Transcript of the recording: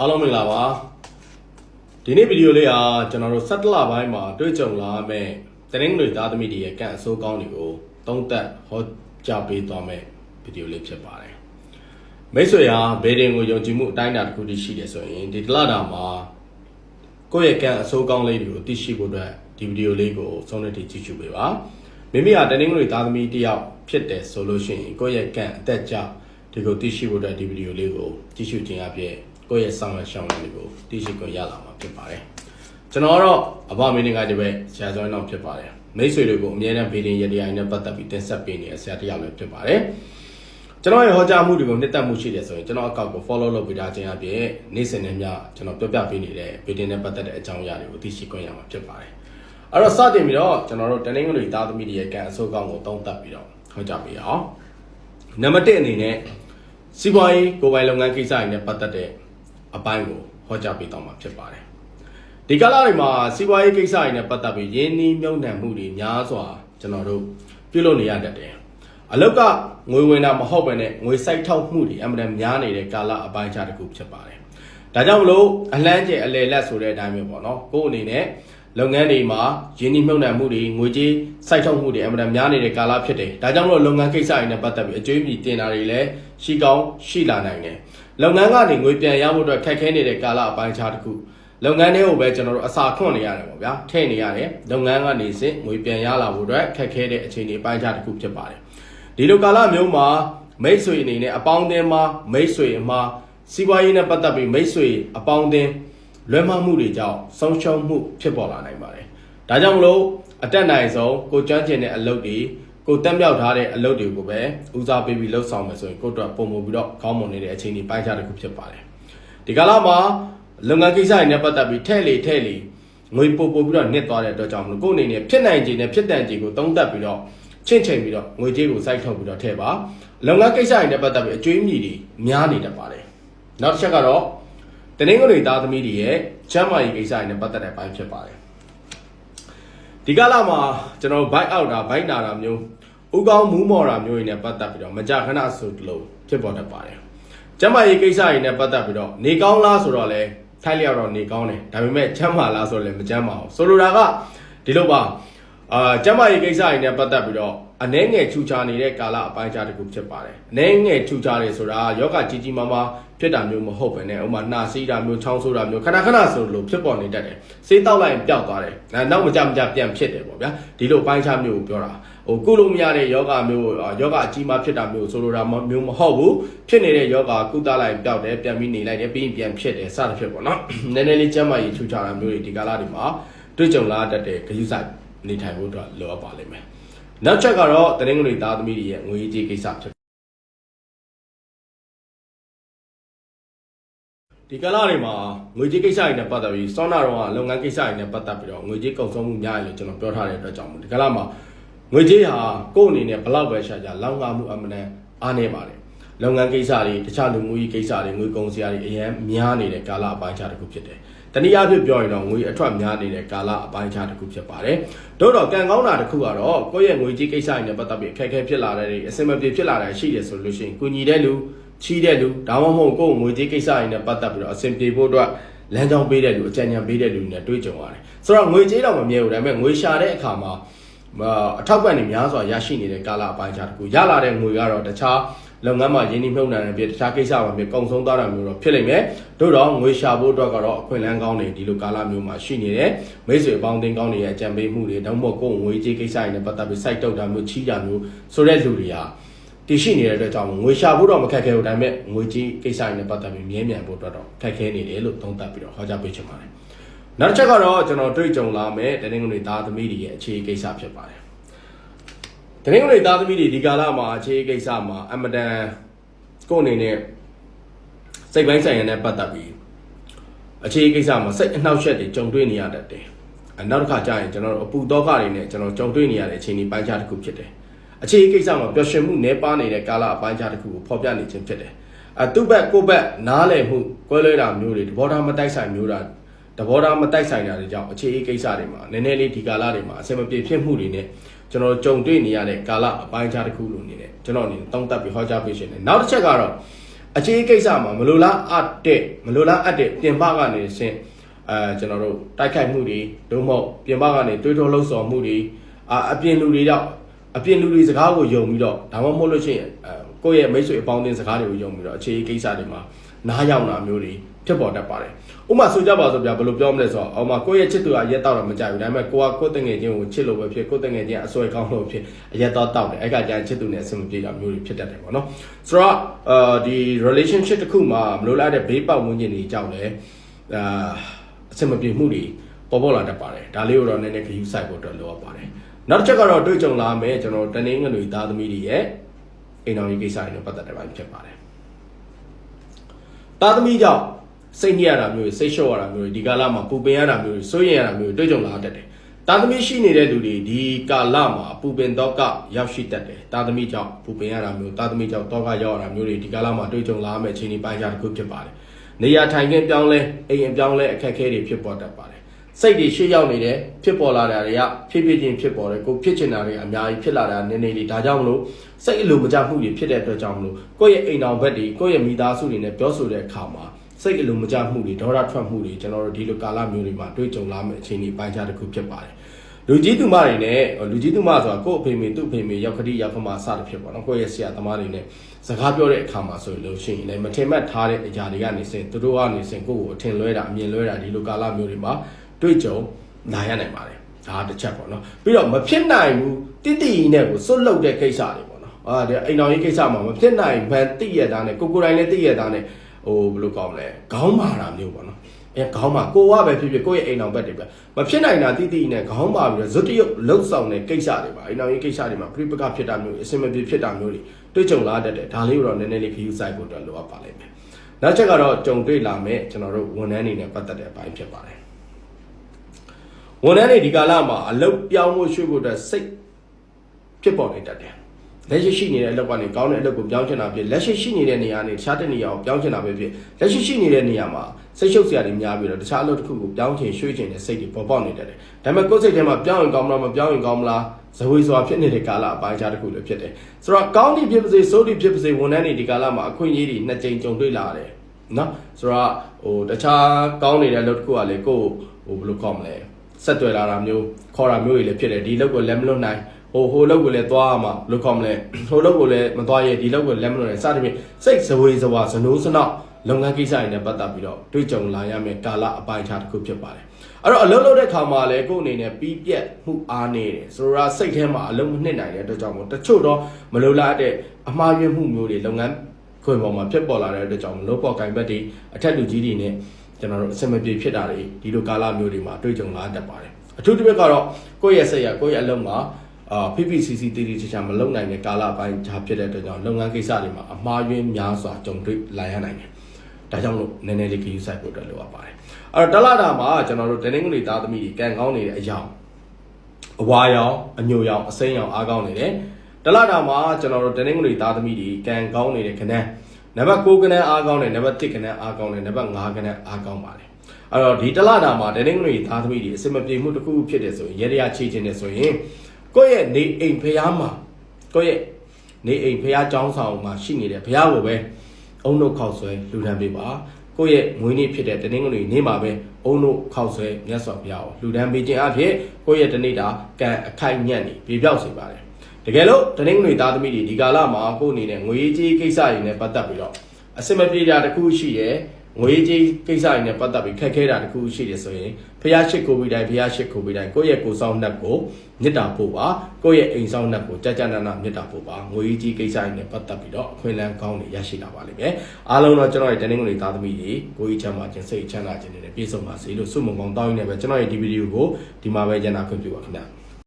အားလုံးမင်္ဂလာပါဒီနေ့ဗီဒီယိုလေးဟာကျွန်တော်တို့17လပိုင်းမှာတွေ့ကြုံလာမယ့်တရင်တွေသားသမီးတွေရဲ့ကန့်အဆိုးကောင်းတွေကိုသုံးသပ်ဟောကြားပေးသွားမယ့်ဗီဒီယိုလေးဖြစ်ပါတယ်မိတ်ဆွေဟာဘေဒင်ကိုယုံကြည်မှုအတိုင်းအတာတစ်ခုတည်းရှိတယ်ဆိုရင်ဒီတလတာမှာကိုယ့်ရဲ့ကန့်အဆိုးကောင်းလေးတွေကိုသိရှိဖို့အတွက်ဒီဗီဒီယိုလေးကိုဆုံးဖြတ်ကြည့်ရှုပေးပါမိမိဟာတရင်တွေသားသမီးတစ်ယောက်ဖြစ်တယ်ဆိုလို့ရှိရင်ကိုယ့်ရဲ့ကန့်အသက်ကြောင့်ဒီကိုသိရှိဖို့အတွက်ဒီဗီဒီယိုလေးကိုကြည့်ရှုခြင်းအပြင် ကိုယ့်ရဲ့ဆောင်ရွက်ရှောင်ရည်ကိုသိရှိခွင့်ရလာမှာဖြစ်ပါတယ်ကျွန်တော်ကတော့အဘမင်းငါဒီဘက်ဆရာကျောင်းတော်ဖြစ်ပါတယ်မိတ်ဆွေတွေကိုအမြဲတမ်းဗီဒီယိုရဒီအိုင်နဲ့ပတ်သက်ပြီးတင်ဆက်ပေးနေတဲ့ဆရာတစ်ယောက်လည်းဖြစ်ပါတယ်ကျွန်တော်ရဲ့ဟောကြားမှုတွေကိုနှစ်သက်မှုရှိတယ်ဆိုရင်ကျွန်တော်အကောင့်ကို follow လုပ်ပေးထားခြင်းအပြင်နေ့စဉ်နဲ့မျှကျွန်တော်ပြောပြပေးနေတဲ့ဗီဒီယိုနဲ့ပတ်သက်တဲ့အကြောင်းအရာတွေကိုသိရှိခွင့်ရမှာဖြစ်ပါတယ်အဲ့တော့စတင်ပြီးတော့ကျွန်တော်တို့တနင်္ဂနွေသားသမီးတွေရဲ့ကံအဆိုးကောင်းကိုသုံးသပ်ပြီးတော့ဟောကြားပေးအောင်နံပါတ်1အနေနဲ့စီးပွားရေးကိုယ်ပိုင်လုပ်ငန်းကိစ္စတွေနဲ့ပတ်သက်တဲ့ အပိုင်းကိုဟောကြားပေးတော့မှာဖြစ်ပါတယ်ဒီကာလတွေမှာစီးပွားရေးကိစ္စတွေနဲ့ပတ်သက်ပြီးရင်းနှီးမြှုပ်နှံမှုတွေများစွာကျွန်တော်တို့ပြုလုပ်နေရတတ်တယ်အလောက်ကငွေဝင်တာမဟုတ်ပဲနဲ့ငွေစိုက်ထောက်မှုတွေအမှန်တမ်းများနေတဲ့ကာလအပိုင်းခြားတစ်ခုဖြစ်ပါတယ်ဒါကြောင့်မလို့အလန်းကျဲအလေလက်ဆိုတဲ့အတိုင်းပဲပေါ့နော်ကိုယ့်အနေနဲ့လုပ်ငန်းတွေမှာရင်းနှီးမြှုပ်နှံမှုတွေငွေကြေးစိုက်ထုတ်မှုတွေအမှန်တမ်းများနေတဲ့ကာလဖြစ်တယ်ဒါကြောင့်မလို့လုပ်ငန်းကိစ္စတွေနဲ့ပတ်သက်ပြီးအကျွေးမြည်တင်တာတွေလည်း ရှိကောင်းရှိလာနိုင်တယ်လုပ်ငန်းကနေငွေပြန်ရဖို့အတွက်ခက်ခဲနေတဲ့ကာလအပိုင်းခြားတစ်ခုလုပ်ငန်းတွေကိုပဲကျွန်တော်တို့အစာခွန့်နေရတယ်ပေါ့ဗျာထည့်နေရတယ်လုပ်ငန်းကနေစစ်ငွေပြန်ရလာဖို့အတွက်ခက်ခဲတဲ့အခြေအနေအပိုင်းခြားတစ်ခုဖြစ်ပါတယ်ဒီလိုကာလမျိုးမှာမိတ်ဆွေအနေနဲ့အပေါင်းအသင်းမှာမိတ်ဆွေအမှာစီးပွားရေးနဲ့ပတ်သက်ပြီးမိတ်ဆွေအပေါင်းအသင်းလွဲမှားမှုတွေကြောင့်ဆုံးရှုံးမှုဖြစ်ပေါ်လာနိုင်ပါတယ်ဒါကြောင့်မလို့အတက်နိုင်ဆုံးကိုကျွမ်းကျင်တဲ့အလုပ်တွေ ကိုတက်မြောက်ထားတဲ့အလုပ်တွေကိုပဲဦးစားပေးပြီးလှုပ်ဆောင်မယ်ဆိုရင်ကိုယ့်အတွက်ပုံမူပြီးတော့ခေါင်းမွန်နေတဲ့အခြေအနေပိုင်းခြားတစ်ခုဖြစ်ပါတယ်ဒီကာလမှာလုပ်ငန်းကိစ္စတွေနဲ့ပတ်သက်ပြီးထဲ့လေထဲ့လေငွေပို့ပို့ပြီးတော့နစ်သွားတဲ့အတွက်ကြောင့်မလို့ကိုယ့်အနေနဲ့ဖြစ်နိုင်ခြေနဲ့ဖြစ်တန်ခြေကိုသုံးသပ်ပြီးတော့ချင့်ချိန်ပြီးတော့ငွေကြေးကိုစိုက်ထုတ်ပြီးတော့ထည့်ပါလုပ်ငန်းကိစ္စတွေနဲ့ပတ်သက်ပြီးအကျွေးမြည်တွေများနေတတ်ပါတယ်နောက်တစ်ချက်ကတော့တနင်္ဂနွေသားသမီးတွေရဲ့ချမ်းမာရေးကိစ္စတွေနဲ့ပတ်သက်တဲ့ပိုင်းဖြစ်ပါတယ် ဒီကလာမှာကျွန်တော်ဘိုက်အောက်တာဘိုက်နာတာမျိုးဥကောင်းမူးမော်တာမျိုးတွေနဲ့ပတ်သက်ပြီးတော့မကြခဏဆိုလို့ဖြစ်ပေါ်တတ်ပါတယ်ကျမ်းမာရေးကိစ္စတွေနဲ့ပတ်သက်ပြီးတော့နေကောင်းလားဆိုတော့လဲထိုက်လျောက်တော့နေကောင်းတယ်ဒါပေမဲ့ကျမ်းမာလားဆိုတော့လည်းမကျမ်းမာဘူးဆိုလိုတာကဒီလိုပါ အာကျမ်းမာရေးကိစ္စတွေနဲ့ပတ်သက်ပြီးတော့အနှဲငယ်ထူခြားနေတဲ့ကာလအပိုင်းခြားတစ်ခုဖြစ်ပါတယ်အနှဲငယ်ထူခြားတယ်ဆိုတာယောဂကြီးကြီးမားမားဖြစ်တာမျိုးမဟုတ်ပဲねဥမာနှာစီးတာမျိုးချောင်းဆိုးတာမျိုးခဏခဏဆိုလို့ဖြစ်ပေါ်နေတတ်တယ်စေးတောက်လိုက်ရင်ပျောက်သွားတယ်နောက်မကြမကြပြန်ဖြစ်တယ်ပေါ့ဗျာဒီလိုအပိုင်းခြားမျိုးကိုပြောတာဟိုကုလို့မရတဲ့ယောဂမျိုးယောဂအကြီးမားဖြစ်တာမျိုးဆိုလိုတာမျိုးမဟုတ်ဘူးဖြစ်နေတဲ့ယောဂကုသလိုက်ပျောက်တယ်ပြန်ပြီးနေလိုက်တယ်ပြီးရင်ပြန်ဖြစ်တယ်စသဖြင့်ပေါ့နော်နည်းနည်းလေးကျမ်းမာရေးထူခြားတာမျိုးတွေဒီကာလတွေမှာတွေ့ကြုံလာတတ်တဲ့ဂရုစိုက် နေထိုင်ဖို့အတွက်လိုအပ်ပါလိမ့်မယ်နောက်ချက်ကတော့တရင်္ဂနွေသားသမီးတွေရဲ့ငွေကြေးကိစ္စဖြစ်ဒီကလာတွေမှာငွေကြေးကိစ္စတွေနဲ့ပတ်သက်ပြီးစောနာတော့ကလုပ်ငန်းကိစ္စတွေနဲ့ပတ်သက်ပြီးတော့ငွေကြေးကုန်ဆုံးမှုများတယ်လို့ကျွန်တော်ပြောထားတဲ့အတွက်ကြောင့်ဒီကလာမှာငွေကြေးဟာကိုယ့်အနေနဲ့ဘလောက်ပဲရှာကြလောက်ငါမှုအမှန်တန်အားနေပါတယ် လုပ်ငန်းကိစ္စတွေတခြားလူမှုရေးကိစ္စတွေငွေကုန်စရာတွေအရင်များနေတဲ့ကာလအပိုင်းခြားတစ်ခုဖြစ်တယ်တနည်းအားဖြင့်ပြောရင်တော့ငွေအထွက်များနေတဲ့ကာလအပိုင်းခြားတစ်ခုဖြစ်ပါတယ်။တို့တော့ကံကောင်းတာတစ်ခုကတော့ကိုယ့်ရဲ့ငွေကြေးကိစ္စတွေနဲ့ပတ်သက်ပြီးအခက်အခဲဖြစ်လာတဲ့တွေအဆင်မပြေဖြစ်လာတဲ့ရှိတယ်ဆိုလို့ရှိရင်ကုညီတဲ့လူချီးတဲ့လူဒါမှမဟုတ်ကိုယ့်ငွေကြေးကိစ္စတွေနဲ့ပတ်သက်ပြီးတော့အဆင်ပြေဖို့အတွက်လမ်းကြောင်းပေးတဲ့လူအကြံဉာဏ်ပေးတဲ့လူတွေနဲ့တွေ့ကြုံရတယ်။ဆိုတော့ငွေကြေးတော့မမြဲဘူးဒါပေမဲ့ငွေရှာတဲ့အခါမှာအထောက်ပံ့တွေများစွာရရှိနေတဲ့ကာလအပိုင်းခြားတစ်ခုရလာတဲ့ငွေကတော့တခြား လုပ်ငန်းမှာရင်းနှီးမြှုပ်နှံတဲ့ပြတခြားကိစ္စမှာပြကုန်ဆုံးသွားတာမျိုးတော့ဖြစ်လိမ့်မယ်တို့တော့ငွေရှာဖို့အတွက်ကတော့အခွင့်အလမ်းကောင်းတွေဒီလိုကာလမျိုးမှာရှိနေတယ်မိတ်ဆွေအပေါင်းအသင်းကောင်းတွေရဲ့အကြံပေးမှုတွေတောင်းဖို့ကိုယ်ငွေကြေးကိစ္စတွေနဲ့ပတ်သက်ပြီးစိုက်တုပ်တာမျိုးချီးတာမျိုးဆိုတဲ့လူတွေဟာတည်ရှိနေတဲ့အတွက်ကြောင့်ငွေရှာဖို့တော့မခက်ခဲဘူးဒါပေမဲ့ငွေကြေးကိစ္စတွေနဲ့ပတ်သက်ပြီးမြဲမြံဖို့အတွက်တော့ခက်ခဲနေတယ်လို့သုံးသပ်ပြီးတော့ဟောကြားပေးချင်ပါတယ်နောက်တစ်ချက်ကတော့ကျွန်တော်တွေ့ကြုံလာမဲ့တနင်္ဂနွေသားသမီးတွေရဲ့အခြေကိစ္စဖြစ်ပါတယ် တနင်္ဂနွေသားသမီးတွေဒီကာလမှာအခြေကိစ္စမှာအမတန်ကိုယ့်အနေနဲ့စိတ်ပိုင်းဆိုင်ရာနဲ့ပတ်သက်ပြီးအခြေကိစ္စမှာစိတ်အနှောက်အယှက်တွေကြုံတွေ့နေရတတ်တယ်။အနောက်တစ်ခါကျရင်ကျွန်တော်တို့အပူတော့ကတွေနဲ့ကျွန်တော်ကြုံတွေ့နေရတဲ့အခြေအနေပိုင်းခြားတစ်ခုဖြစ်တယ်။အခြေကိစ္စမှာပျော်ရွှင်မှုနည်းပါးနေတဲ့ကာလအပိုင်းခြားတစ်ခုကိုဖော်ပြနေခြင်းဖြစ်တယ်။အသူ့ဘက်ကိုယ့်ဘက်နားလည်မှုကွဲလွဲတာမျိုးတွေတဘောထားမတိုက်ဆိုင်မျိုးတာတဘောထားမတိုက်ဆိုင်တာတွေကြောင့်အခြေကိစ္စတွေမှာနည်းနည်းလေးဒီကာလတွေမှာအဆင်မပြေဖြစ်မှုတွေနဲ့ ကျွန်တော်ကြုံတွေ့နေရတဲ့ကာလအပိုင်းခြားတစ်ခုလိုနေတယ်ကျွန်တော်အနေနဲ့တောင်းတပြီးဟောကြားပေးရှင်တယ်နောက်တစ်ချက်ကတော့အခြေကိစ္စမှာမလိုလားအပ်တဲ့မလိုလားအပ်တဲ့ပြင်ပကနေဆင့်အဲကျွန်တော်တို့တိုက်ခိုက်မှုတွေဒုမဟုတ်ပြင်ပကနေတွေးတောလှုပ်ဆော်မှုတွေအာအပြင်လူတွေတော့အပြင်လူတွေစကားကိုယုံပြီးတော့ဒါမှမဟုတ်လို့ရှိရင်အဲကိုယ့်ရဲ့မိတ်ဆွေအပေါင်းအသင်းစကားတွေကိုယုံပြီးတော့အခြေကိစ္စတွေမှာနားရောက်တာမျိုးတွေ ဖြစ်ပေါ်တတ်ပါတယ်။ဥပမာဆိုကြပါစို့ဗျာဘယ်လိုပြောမလဲဆိုတော့အော်မှာကိုယ့်ရဲ့ချစ်သူကရက်တော့တော့မကြိုက်ဘူးဒါပေမဲ့ကိုကကိုယ့်တငယ်ချင်းကိုချစ်လို့ပဲဖြစ်ကိုယ့်တငယ်ချင်းအဆွဲကောင်းလို့ဖြစ်အရက်တော့တောက်တယ်အဲ့ကကြာချစ်သူနဲ့အဆင်မပြေတာမျိုးတွေဖြစ်တတ်တယ်ပေါ့နော်။ဆိုတော့အာဒီ relationship တစ်ခုမှာမလို့လားတဲ့ဘေးပတ်ဝန်းကျင်တွေကြောက်လဲအာအဆင်မပြေမှုတွေပေါ်ပေါ်လာတတ်ပါတယ်။ဒါလေးကိုတော့နည်းနည်းခယူးဆိုင်ဖို့အတွက်လိုအပ်ပါတယ်။နောက်တစ်ချက်ကတော့တွေ့ကြုံလာမယ်ကျွန်တော်တနင်္ဂနွေသားသမီးတွေရဲ့အိမ်တော်ကြီးကိစ္စတွေနဲ့ပတ်သက်တဲ့ပိုင်းဖြစ်ပါတယ်။သားသမီးကြောင့် စိတ်ညစ်ရတာမျိုးတွေစိတ်လျှော့ရတာမျိုးတွေဒီကာလမှာပူပင်ရတာမျိုးတွေစိုးရိမ်ရတာမျိုးတွေတွေ့ကြုံလာတတ်တယ်။သားသမီးရှိနေတဲ့လူတွေဒီကာလမှာပူပင်တော့ကရောက်ရှိတတ်တယ်။သားသမီးကြောင့်ပူပင်ရတာမျိုးသားသမီးကြောင့်တော့ကရောက်ရတာမျိုးတွေဒီကာလမှာတွေ့ကြုံလာမယ့်အခြေအနေပိုင်းခြားတစ်ခုဖြစ်ပါတယ်။နေရာထိုင်ခင်းပြောင်းလဲအိမ်အပြောင်းလဲအခက်အခဲတွေဖြစ်ပေါ်တတ်ပါတယ်။စိတ်တွေရှေ့ရောက်နေတယ်ဖြစ်ပေါ်လာတာတွေကဖြစ်ဖြစ်ချင်းဖြစ်ပေါ်တယ်ကိုဖြစ်ချင်တာတွေအများကြီးဖြစ်လာတာနည်းနည်းလေးဒါကြောင့်မလို့စိတ်အလိုမကျမှုတွေဖြစ်တဲ့အတွက်ကြောင့်မလို့ကိုယ့်ရဲ့အိမ်တော်ဘက်တွေကိုယ့်ရဲ့မိသားစုတွေနဲ့ပြောဆိုတဲ့အခါမှာ စိတ်အလိုမကျမှုတွေဒေါသထွက်မှုတွေကျွန်တော်တို့ဒီလိုကာလမျိုးတွေမှာတွေ့ကြုံလာမယ့်အခြေအနေပိုင်းခြားတစ်ခုဖြစ်ပါတယ်လူကြီးသူမတွေနဲ့လူကြီးသူမဆိုတာကိုယ့်အဖေမေသူ့အဖေမေရောက်ခတိရောက်ခမစတဲ့ဖြစ်ပေါ့နော်ကိုယ့်ရဲ့ဆရာသမားတွေနဲ့စကားပြောတဲ့အခါမှာဆိုလို့ရှိရင်လည်းမထင်မှတ်ထားတဲ့အရာတွေကနေစင်သူတို့ကနေစင်ကိုယ့်ကိုအထင်လွဲတာအမြင်လွဲတာဒီလိုကာလမျိုးတွေမှာတွေ့ကြုံလာရနိုင်ပါတယ်ဒါတစ်ချက်ပေါ့နော်ပြီးတော့မဖြစ်နိုင်ဘူးတိတိနဲ့ကိုစွတ်လုတ်တဲ့ကိစ္စတွေပေါ့နော်အာဒီအိမ်တော်ရေးကိစ္စမှာမဖြစ်နိုင်ဘန်တိရတာနဲ့ကိုကိုတိုင်းလည်းတိရတာနဲ့ ဟိုဘယ်လိုကောင်းမလဲခေါင်းမာတာမျိုးပေါ့နော်အဲခေါင်းမာကိုကပဲဖြစ်ဖြစ်ကိုယ့်ရဲ့အိမ်တော်ဘက်တွေပဲမဖြစ်နိုင်တာတိတိနဲ့ခေါင်းမာပြီးတော့ဇွတ်တရုပ်လှုပ်ဆောင်တဲ့ကိစ္စတွေပါအိမ်တော်ရေးကိစ္စတွေမှာပြိပကဖြစ်တာမျိုးအစင်မပြေဖြစ်တာမျိုးတွေတွေ့ကြုံလာတတ်တယ်ဒါလေးကိုတော့နည်းနည်းလေးခယူးဆိုင်ဖို့အတွက်လိုအပ်ပါလိမ့်မယ်နောက်ချက်ကတော့ကြုံတွေ့လာမဲ့ကျွန်တော်တို့ဝန်ထမ်းတွေနဲ့ပတ်သက်တဲ့အပိုင်းဖြစ်ပါတယ်ဝန်ထမ်းတွေဒီကာလမှာအလုပ်ပြောင်းဖို့ရွှေ့ဖို့အတွက်စိတ်ဖြစ်ပေါ်နေတတ်တယ် လက်ရှိရှိနေတဲ့အလုပ်ကနေကောင်းတဲ့အလုပ်ကိုပြောင်းချင်တာဖြစ်လက်ရှိရှိနေတဲ့နေရာနဲ့တခြားတဲ့နေရာကိုပြောင်းချင်တာပဲဖြစ်လက်ရှိရှိနေတဲ့နေရာမှာစိတ်ရှုပ်စရာတွေများပြီးတော့တခြားအလုပ်တစ်ခုကိုပြောင်းချင်ရွှေ့ချင်တဲ့စိတ်တွေပေါ်ပေါက်နေတတ်တယ်ဒါပေမဲ့ကိုယ်စိတ်ထဲမှာပြောင်းရင်ကောင်းမလားမပြောင်းရင်ကောင်းမလားဇဝေစွာဖြစ်နေတဲ့ကာလအပိုင်းခြားတစ်ခုလည်းဖြစ်တယ်ဆိုတော့ကောင်းသည်ဖြစ်ပါစေဆိုးသည်ဖြစ်ပါစေဝန်ထမ်းတွေဒီကာလမှာအခွင့်အရေးတွေနှစ်ကြိမ်ကြုံတွေ့လာတယ်နော်ဆိုတော့ဟိုတခြားကောင်းနေတဲ့အလုပ်တစ်ခုကလေကိုဟိုဘယ်လိုကောင်းမလဲဆက်တွေ့လာတာမျိုးခေါ်တာမျိုးတွေလည်းဖြစ်တယ်ဒီလုပ်ကိုလည်းမလွတ်နိုင် ဟိုဟိုလောက်ကိုလည်းသွားရမှာဘယ်လိုခေါ်မလဲဟိုလောက်ကိုလည်းမသွားရဲဒီလောက်ကိုလည်းမလွတ်နိုင်စသဖြင့်စိတ်ဇဝေဇဝါဇနိုးစနောက်လုပ်ငန်းကိစ္စတွေနဲ့ပတ်သက်ပြီးတော့တွေ့ကြုံလာရမယ့်ကာလအပိုင်းခြားတစ်ခုဖြစ်ပါတယ်အဲ့တော့အလုပ်လုပ်တဲ့ခါမှာလည်းကိုယ့်အနေနဲ့ပြီးပြက်မှုအားနေတယ်ဆိုတော့စိတ်ထဲမှာအလုံးမနှစ်နိုင်တဲ့အတွက်ကြောင့်မို့တချို့တော့မလိုလားတဲ့အမှားယွင်းမှုမျိုးတွေလုပ်ငန်းခွင်ပေါ်မှာဖြစ်ပေါ်လာတဲ့အတွက်ကြောင့်လောပေါ်ကင်ဘက်တွေအထက်လူကြီးတွေနဲ့ကျွန်တော်တို့အစမပြေဖြစ်တာတွေဒီလိုကာလမျိုးတွေမှာတွေ့ကြုံလာတတ်ပါတယ်အထူးတစ်ပြက်ကတော့ကိုယ့်ရဲ့ဆက်ရကိုယ့်ရဲ့အလုပ်မှာ အာ PPCC တည်တည်ချာချာမလုံနိုင်တဲ့ကာလပိုင်းခြားဖြစ်တဲ့အတွက်ကြောင့်လုပ်ငန်းကိစ္စတွေမှာအမှားယွင်းများစွာကြုံတွေ့လာရနိုင်တယ်။ဒါကြောင့်လို့နည်းနည်းလေးခရီးဆိုင်ဖို့အတွက်လိုအပ်ပါတယ်။အဲ့တော့တလတာမှာကျွန်တော်တို့တနင်္ဂနွေသားသမီးတွေကံကောင်းနေတဲ့အရာအဝါရောင်အညိုရောင်အစိမ်းရောင်အားကောင်းနေတယ်။တလတာမှာကျွန်တော်တို့တနင်္ဂနွေသားသမီးတွေကံကောင်းနေတဲ့ခဏနံပါတ်6ခဏအားကောင်းတယ်နံပါတ်7ခဏအားကောင်းတယ်နံပါတ်5ခဏအားကောင်းပါတယ်။အဲ့တော့ဒီတလတာမှာတနင်္ဂနွေသားသမီးတွေအစမပြေမှုတစ်ခုဖြစ်တယ်ဆိုရင်ရေရရချေခြင်းတယ်ဆိုရင် ကိုယ့်ရဲ့နေအိမ်ဖျားမှာကိုယ့်ရဲ့နေအိမ်ဖျားကျောင်းဆောင်မှာရှိနေတဲ့ဖျားကိုပဲအုံတို့ခောက်ဆွဲလူထမ်းပေးပါကိုယ့်ရဲ့ငွေနေ့ဖြစ်တဲ့တနင်္ဂနွေနေ့မှာပဲအုံတို့ခောက်ဆွဲမြတ်စွာဘုရားကိုလူထမ်းပေးခြင်းအဖြစ်ကိုယ့်ရဲ့တနေ့တာကံအခိုက်ညက်နေပြေပြောက်စေပါတယ်တကယ်လို့တနင်္ဂနွေသားသမီးတွေဒီကာလမှာကိုယ့်အနေနဲ့ငွေကြီးကိစ္စတွေနဲ့ပတ်သက်ပြီးတော့အစမပြေတာတစ်ခုရှိရဲ့ ငွေကြီးကိစ္စတွေနဲ့ပတ်သက်ပြီးခက်ခဲတာတခုရှိတယ်ဆိုရင်ဖះရှိခိုးပြီးတိုင်းဖះရှိခိုးပြီးတိုင်းကိုယ့်ရဲ့ကိုယ်ဆောင်နှက်ကိုမေတ္တာပို့ပါကိုယ့်ရဲ့အိမ်ဆောင်နှက်ကိုကြကြနာနာမေတ္တာပို့ပါငွေကြီးကိစ္စတွေနဲ့ပတ်သက်ပြီးတော့အခွင့်အလမ်းကောင်းတွေရရှိလာပါလိမ့်မယ်အားလုံးတော့ကျွန်တော်ရဲ့တနင်္ဂနွေသားသမီးတွေကိုကြီးချမ်းသာခြင်းစိတ်ချမ်းသာခြင်းတွေနဲ့ပြည့်စုံပါစေလို့ဆုမွန်ကောင်းတောင်းရင်းနဲ့ပဲကျွန်တော်ရဲ့ဒီဗီဒီယိုကိုဒီမှာပဲညနာခွင့်ပြုပါခင်ဗျာ